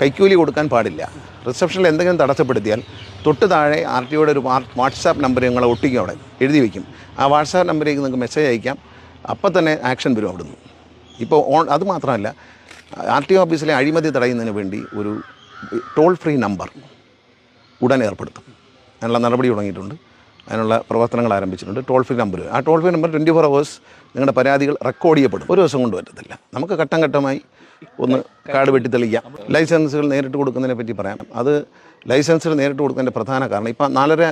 കൈക്കൂലി കൊടുക്കാൻ പാടില്ല. റിസപ്ഷനിൽ എന്തെങ്കിലും തടസ്സപ്പെടുത്തിയാൽ തൊട്ട് താഴെ ആർ ടി ഒയുടെ ഒരു വാട്സാപ്പ് നമ്പർ ഞങ്ങൾ ഒട്ടിക്കും അവിടെ. എഴുതി വയ്ക്കും ആ വാട്സാപ്പ് നമ്പറിലേക്ക് നിങ്ങൾക്ക് മെസ്സേജ് അയക്കാം. അപ്പം തന്നെ ആക്ഷൻ വരും അവിടുന്ന്. ഇപ്പോൾ ഓൺ അത് മാത്രമല്ല ആർ ടി ഒ ഓഫീസിലെ അഴിമതി തടയുന്നതിന് വേണ്ടി ഒരു ടോൾ ഫ്രീ നമ്പർ ഉടൻ ഏർപ്പെടുത്തും. അതിനുള്ള നടപടി തുടങ്ങിയിട്ടുണ്ട്. അതിനുള്ള പ്രവർത്തനങ്ങൾ ആരംഭിച്ചിട്ടുണ്ട്. ടോൾ ഫ്രീ നമ്പർ ആ toll free number twenty four hours നിങ്ങളുടെ പരാതികൾ റെക്കോർഡ് ചെയ്യപ്പെടും. ഒരു ദിവസം കൊണ്ട് പറ്റത്തില്ല നമുക്ക് ഘട്ടം ഘട്ടമായി ഒന്ന് കാർഡ് വെട്ടി തെളിയിക്കാം. ലൈസൻസുകൾ നേരിട്ട് കൊടുക്കുന്നതിനെ പറ്റി പറയാം. അത് ലൈസൻസുകൾ നേരിട്ട് കൊടുക്കുന്നതിന്റെ പ്രധാന കാരണം ഇപ്പം നാലര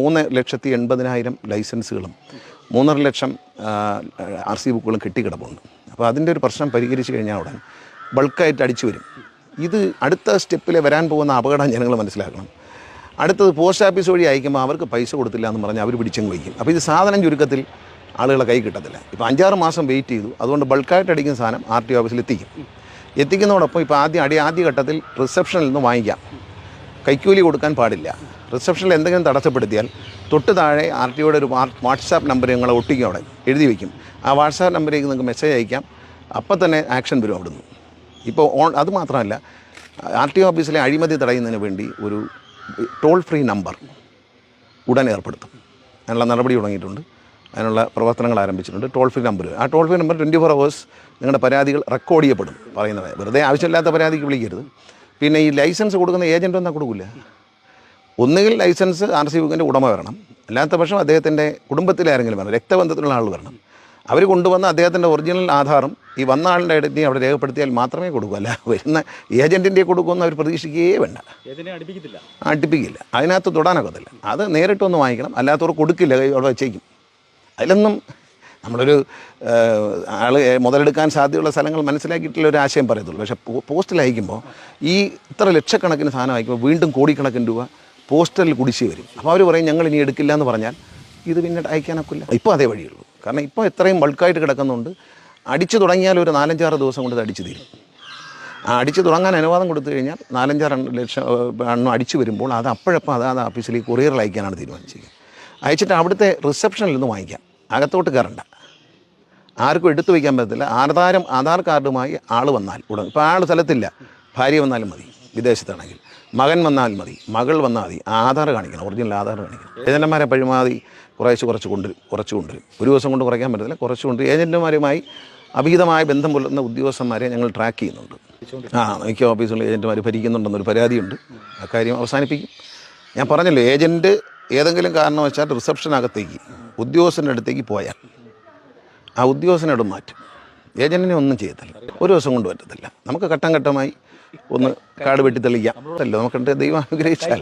മൂന്ന് ലക്ഷത്തി എൺപതിനായിരം ലൈസൻസുകളും മൂന്നര ലക്ഷം ആർ സി ബുക്കുകളും കെട്ടിക്കിടപ്പുണ്ട്. അപ്പോൾ അതിന്റെ ഒരു പ്രശ്നം പരിഹരിച്ച് കഴിഞ്ഞാൽ ഉടൻ ബൾക്കായിട്ട് അടിച്ചു വരും. ഇത് അടുത്ത സ്റ്റെപ്പിൽ വരാൻ പോകുന്ന അപകടം ജനങ്ങൾ മനസ്സിലാക്കണം. അടുത്തത് പോസ്റ്റ് ഓഫീസ് വഴി അയക്കുമ്പോൾ അവർക്ക് പൈസ കൊടുത്തില്ല എന്ന് പറഞ്ഞാൽ അവർ പിടിച്ചെങ്കിൽ വയ്ക്കും. അപ്പോൾ ഇത് സാധനം ചുരുക്കത്തിൽ ആളുകളെ കൈ കിട്ടത്തില്ല. ഇപ്പോൾ അഞ്ചാറ് മാസം വെയിറ്റ് ചെയ്തു. അതുകൊണ്ട് ബൾക്കായിട്ട് അടിക്കുന്ന സാധനം ആർ ടി ഓഫീസിൽ എത്തിക്കും. എത്തിക്കുന്നതോടൊപ്പം ഇപ്പോൾ ആദ്യം അടി ആദ്യ ഘട്ടത്തിൽ റിസപ്ഷനിൽ നിന്ന് വാങ്ങിക്കാം. കൈക്കൂലി കൊടുക്കാൻ പാടില്ല. റിസപ്ഷനിൽ എന്തെങ്കിലും തടസ്സപ്പെടുത്തിയാൽ തൊട്ട് താഴെ ആർ ടി ഒയുടെ ഒരു വാട്സാപ്പ് നമ്പർ ഞങ്ങൾ ഒട്ടിക്കും അവിടെ. എഴുതി വയ്ക്കും ആ വാട്സാപ്പ് നമ്പറിലേക്ക് നിങ്ങൾക്ക് മെസ്സേജ് അയക്കാം. അപ്പം തന്നെ ആക്ഷൻ വരും അവിടുന്ന്. ഇപ്പോൾ ഓൺ അത് മാത്രമല്ല ആർ ടി ഒ ഓഫീസിലെ അഴിമതി തടയുന്നതിന് വേണ്ടി ഒരു ടോൾ ഫ്രീ നമ്പർ ഉടൻ ഏർപ്പെടുത്തും. അതിനുള്ള നടപടി തുടങ്ങിയിട്ടുണ്ട്. അതിനുള്ള പ്രവർത്തനങ്ങൾ ആരംഭിച്ചിട്ടുണ്ട്. ടോൾ ഫ്രീ നമ്പർ ആ toll free number twenty four hours നിങ്ങളുടെ പരാതികൾ റെക്കോർഡ് ചെയ്യപ്പെടും പറയുന്നത് വെറുതെ ആവശ്യമില്ലാത്ത പരാതിക്ക് വിളിക്കരുത്. പിന്നെ ഈ ലൈസൻസ് കൊടുക്കുന്ന ഏജന്റ് ഒന്നും കൊടുക്കില്ല. ഒന്നുകിൽ ലൈസൻസ് ആർ സി ബുക്കിന്റെ ഉടമ വരണം. അല്ലാത്ത പക്ഷം അദ്ദേഹത്തിന്റെ കുടുംബത്തിലെ ആരെങ്കിലും വരണം. രക്തബന്ധത്തിലുള്ള ആൾ വരണം. അവർ കൊണ്ടുവന്ന അദ്ദേഹത്തിന്റെ ഒറിജിനൽ ആധാറും ഈ വന്ന ആളിന്റെ ഐഡന്റി അവിടെ രേഖപ്പെടുത്തിയാൽ മാത്രമേ കൊടുക്കൂ. അല്ല വരുന്ന ഏജന്റിന്റെ കൊടുക്കുമെന്ന് അവർ പ്രതീക്ഷിക്കുകയേ വേണ്ട. അടുപ്പിക്കില്ല അടുപ്പിക്കില്ല. അതിനകത്ത് തൊടാനൊക്കത്തില്ല. അത് നേരിട്ടൊന്ന് വാങ്ങിക്കണം. അല്ലാത്തവർ കൊടുക്കില്ല. അവിടെ വെച്ചേക്കും. അതിലൊന്നും നമ്മളൊരു ആൾ മുതലെടുക്കാൻ സാധ്യതയുള്ള സ്ഥലങ്ങൾ മനസ്സിലാക്കിയിട്ടുള്ള ഒരു ആശയം പറയത്തുള്ളൂ. പക്ഷേ പോസ്റ്റൽ അയക്കുമ്പോൾ ഈ ഇത്ര ലക്ഷക്കണക്കിന് സാധനം അയക്കുമ്പോൾ വീണ്ടും കോടിക്കണക്കിന് രൂപ പോസ്റ്റലിൽ കുടിശ്ശി വരും. അപ്പോൾ അവർ പറയും ഞങ്ങൾ ഇനി എടുക്കില്ല എന്ന് പറഞ്ഞാൽ ഇത് പിന്നെ അയക്കാനൊക്കില്ല. ഇപ്പോൾ അതേ വഴിയുള്ളൂ. കാരണം ഇപ്പോൾ ഇത്രയും ബൾക്കായിട്ട് കിടക്കുന്നുണ്ട്. അടിച്ചു തുടങ്ങിയാൽ ഒരു നാലഞ്ചാറ് ദിവസം കൊണ്ട് അടിച്ചു തീരും. ആ അടിച്ചു തുടങ്ങാൻ അനുവാദം കൊടുത്തു കഴിഞ്ഞാൽ നാലഞ്ചാറ് ലക്ഷം എണ്ണം അടിച്ചു വരുമ്പോൾ അത് അപ്പോഴപ്പോൾ അതാത് ഓഫീസിൽ കൊറിയറിൽ അയക്കാനാണ് തീരുമാനിച്ചത് അയച്ചിട്ട് അവിടുത്തെ റിസപ്ഷനിൽ നിന്ന് വാങ്ങിക്കാം. അകത്തോട്ട് കയറണ്ട. ആർക്കും എടുത്തു വയ്ക്കാൻ പറ്റത്തില്ല. ആധാരം ആധാർ കാർഡുമായി ആൾ വന്നാൽ ഉടൻ ഇപ്പോൾ ആൾ സ്ഥലത്തില്ല. ഭാര്യ വന്നാലും മതി. വിദേശത്താണെങ്കിൽ. മകൻ വന്നാൽ മതി. മകൾ വന്നാൽ മതി. ആധാർ കാണിക്കണം. ഒറിജിനൽ ആധാർ കാണിക്കണം. ഏജന്റുമാരെ പഴിമാതി. കുറേശ്ശെ കുറച്ച് കൊണ്ടുവരും കുറച്ച് കൊണ്ടുവരും ഒരു ദിവസം കൊണ്ട് കുറയ്ക്കാൻ പറ്റത്തില്ല. കുറച്ച് കൊണ്ട് ഏജന്റുമാരുമായി അഭിഹിതമായ ബന്ധം പുലർത്തുന്ന ഉദ്യോഗസ്ഥന്മാരെ ഞങ്ങൾ ട്രാക്ക് ചെയ്യുന്നുണ്ട്. ആ മിക്ക ഓഫീസുകളിൽ ഏജന്റുമാർ ഭരിക്കുന്നുണ്ടെന്നൊരു പരാതിയുണ്ട്. അക്കാര്യം അവസാനിപ്പിക്കും. ഞാൻ പറഞ്ഞല്ലോ ഏജന്റ് ഏതെങ്കിലും കാരണവശാൽ റിസപ്ഷനകത്തേക്ക് ഉദ്യോഗസ്ഥന്റെ അടുത്തേക്ക് പോയാൽ ആ ഉദ്യോഗസ്ഥനോട് മാറ്റും. ഏജന്റിനെ ഒന്നും ചെയ്യത്തില്ല. ഒരു ദിവസം കൊണ്ട് പറ്റത്തില്ല. നമുക്ക് ഘട്ടം ഘട്ടമായി ഒന്ന് കാട് വെട്ടി തെളിയിക്കാം അല്ലോ? നമുക്ക് ദൈവം അനുഗ്രഹിച്ചാൽ.